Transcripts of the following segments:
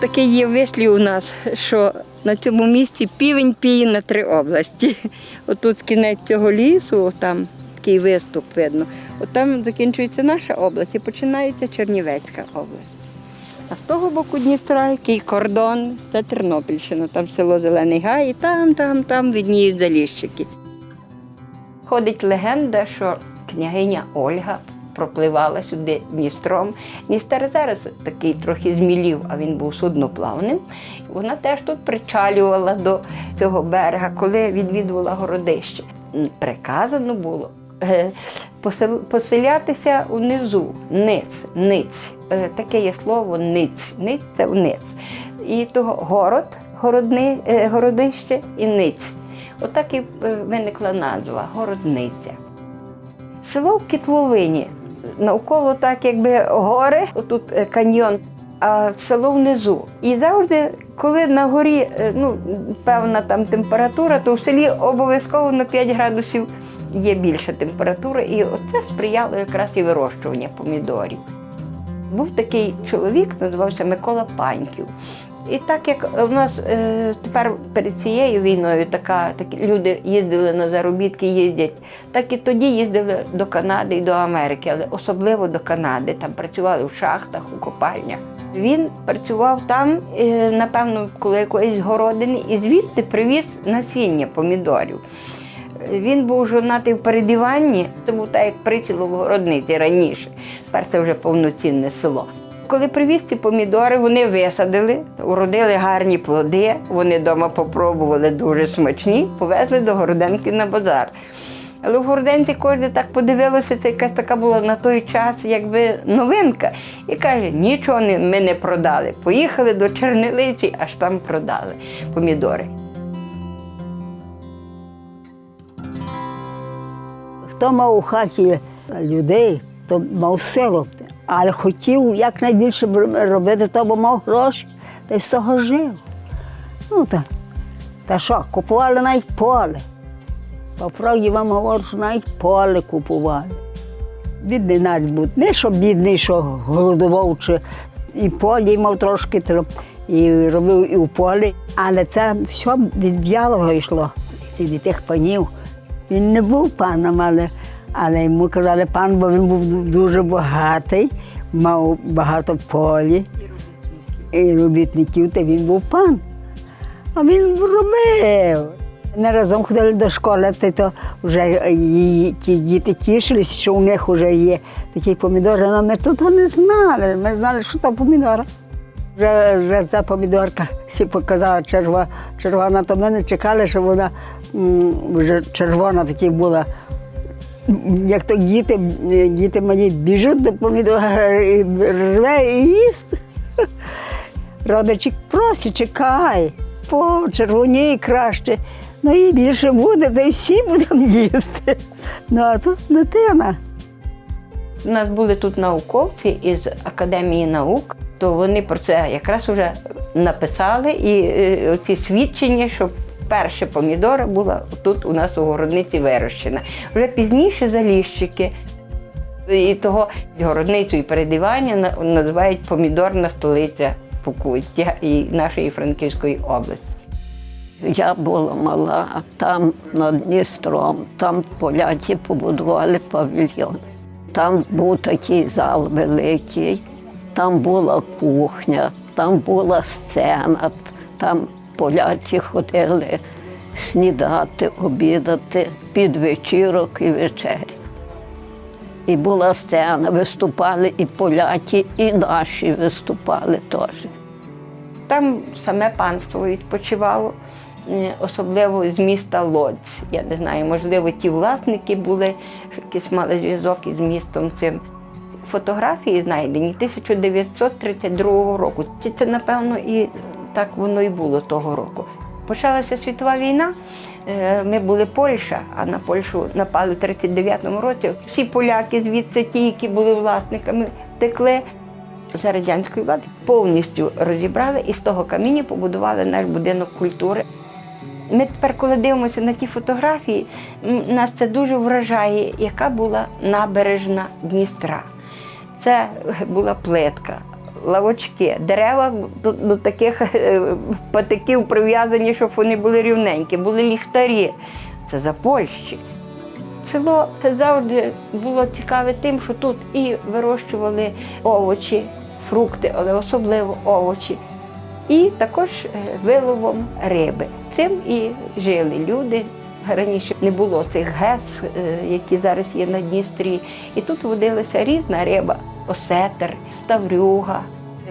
Такий є вислів у нас, що на цьому місці півень піє на три області. Отут кінець цього лісу, там такий виступ видно. От там закінчується наша область і починається Чернівецька область. А з того боку Дністра, який кордон, це Тернопільщина, там село Зелений Гай, і там, там, там видніють заліщики. Ходить легенда, що княгиня Ольга пропливала сюди Дністром. Дністер зараз такий трохи змілів, а він був судноплавним. Вона теж тут причалювала до цього берега, коли відвідувала городище. Приказано було е, поселятися унизу, ниць, ниць. Е, Таке є слово ниць. Ниць це вниз. І того город, городни, е, городище і ниць. Отак і виникла назва городниця. Село в Кітловині. Навколо так, якби гори, отут е, каньйон, а село внизу. І завжди, коли на горі е, ну, певна там температура, то в селі обов'язково на 5 градусів є більша температура, і оце сприяло якраз і вирощуванню помідорів. Був такий чоловік, називався Микола Паньків. І так як у нас е, тепер перед цією війною така, такі люди їздили на заробітки, їздять, так і тоді їздили до Канади і до Америки, але особливо до Канади. Там працювали в шахтах, у копальнях. Він працював там, е, напевно, коло якоїсь городини, і звідти привіз насіння помідорів. Він був жонатий в передіванні, був так, як приціл в городниці раніше. Тепер це вже повноцінне село. Коли привіз ці помідори, вони висадили, уродили гарні плоди, вони вдома попробували дуже смачні, повезли до Городенки на базар. Але в Городенці кожен так подивилося, це якась така була на той час якби новинка. І каже, нічого ми не продали. Поїхали до Чернилиці, аж там продали помідори. Хто мав у хаті людей, то мав силу. Але хотів якнайбільше робити, то бо мав гроші, та й з того жив. Ну та, та що, купували навіть поле. По правді вам говорю, що навіть поле купували. Бідний навіть був. Не що бідний, що голодував, чи і полі мав трошки, і робив і в полі. Але це все від дьявола йшло, від тих панів. Він не був паном, але, але йому казали пан, бо він був дуже багатий, мав багато полі і робітників, та він був пан. А він робив. Ми разом ходили до школи, то вже ті діти тішились, що у них вже є такі помідори, але ми тут не знали. Ми знали, що то помідори. Вже, вже ця помідорка всі показала червона, червона, то ми не чекали, що вона вже червона такі була. Як то діти, діти мені біжуть до помідора, рве і їсть. Родичі просять, чекай, по червоній краще. Ну і більше буде, та й всі будемо їсти. Ну, а тут дитина. У нас були тут науковці із Академії наук, то вони про це якраз вже написали і е, ці свідчення, що перша помідора була тут у нас у городниці вирощена. Вже пізніше заліщики. І того городницю і передивання називають помідорна столиця Покуття і нашої Франківської області. Я була мала, там над Дністром, там поляки побудували павільйон. Там був такий зал великий, там була кухня, там була сцена, там поляки ходили снідати, обідати під вечірок і вечері. І була сцена, виступали і поляки, і наші виступали теж. Там саме панство відпочивало, е, особливо з міста Лодзь. Я не знаю, можливо, ті власники були, що якийсь мали зв'язок із містом цим. Фотографії знайдені 1932 року. Це, напевно, і так воно і було того року. Почалася світова війна. е, Ми були Польща, а на Польщу напали в 39-му році. Всі поляки звідси, ті, які були власниками, втекли за радянської влади повністю розібрали і з того каміння побудували наш будинок культури. Ми тепер, коли дивимося на ті фотографії, нас це дуже вражає, яка була набережна Дністра. Це була плитка, лавочки, дерева до, до таких е, патиків прив'язані, щоб вони були рівненькі, були ліхтарі. Це за Польщі. Село завжди було цікаве тим, що тут і вирощували овочі, фрукти, але особливо овочі. І також е, виловом риби. Цим і жили люди. Раніше не було цих ГЕС, е, які зараз є на Дністрі. І тут водилася різна риба: осетр, ставрюга.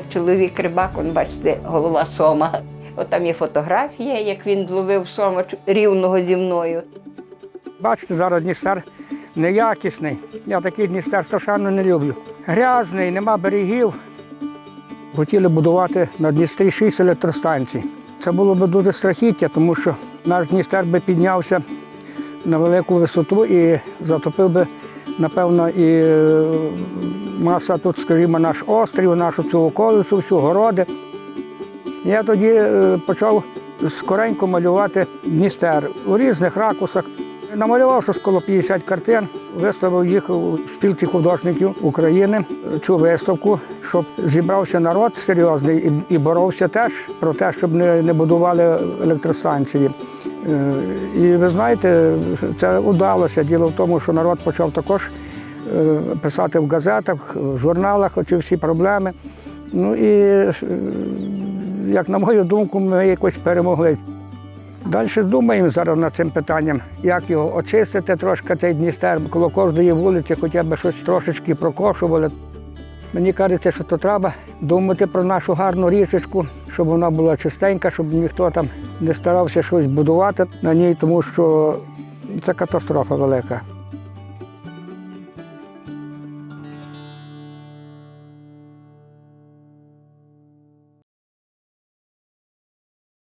Чоловік рибак, он, бачите, голова сома. От там є фотографія, як він зловив сома рівного зі мною. Бачите, зараз Дністер неякісний. Я такий Дністер страшенно не люблю. Грязний, нема берегів. Хотіли будувати на Дністрі шість електростанцій. Це було б дуже страхіття, тому що наш Дністер би піднявся на велику висоту і затопив би, напевно, і е, маса тут, скажімо, наш острів, нашу цю околицю, всю городи. Я тоді е, почав скоренько малювати Дністер у різних ракурсах. Намалював щось коло 50 картин, виставив їх у спілці художників України, цю виставку, щоб зібрався народ серйозний і, боровся теж про те, щоб не, не будували електростанції. Е, І ви знаєте, це вдалося. Діло в тому, що народ почав також писати в газетах, в журналах оці всі проблеми. Ну і, е, як на мою думку, ми якось перемогли. Далі думаємо зараз над цим питанням, як його очистити трошки цей Дністер, коло кожної вулиці хоча б щось трошечки прокошували. Мені кажеться, що то треба думати про нашу гарну річечку, щоб вона була чистенька, щоб ніхто там не старався щось будувати на ній, тому що це катастрофа велика.